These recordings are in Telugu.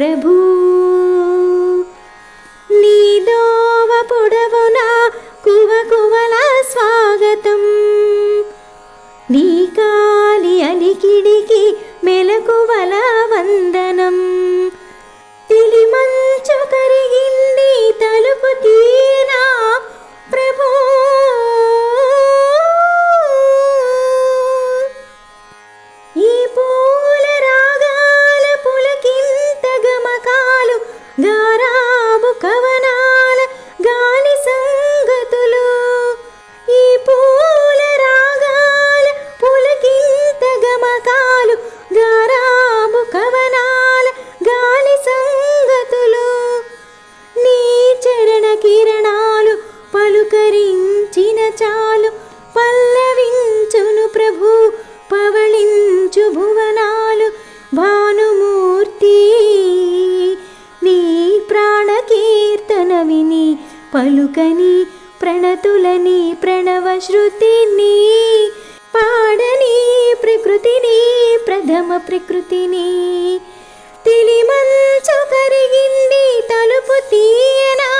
प्रभु పలుకని ప్రణతులని ప్రణవశ్రుతిని పాడని ప్రకృతిని ప్రథమ ప్రకృతిని. తెలిమంచు కరిగింది తలుపు తీయనా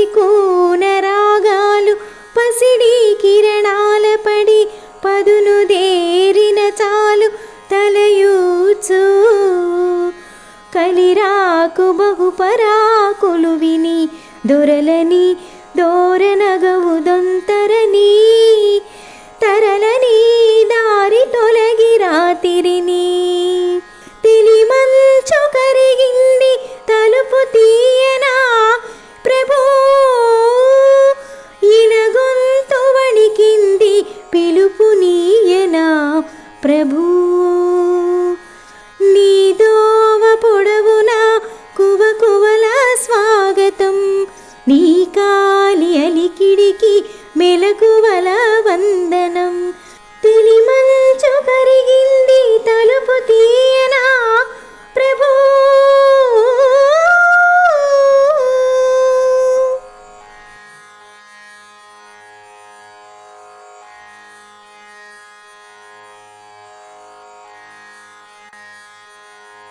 పసికూన రాగాలు పసిడి కిరణాల పడి పదును దేరిన చాలు తలయూచు. కలిరాకు బహుపరాకులు విని దొరలని దోరనగవు Sabu.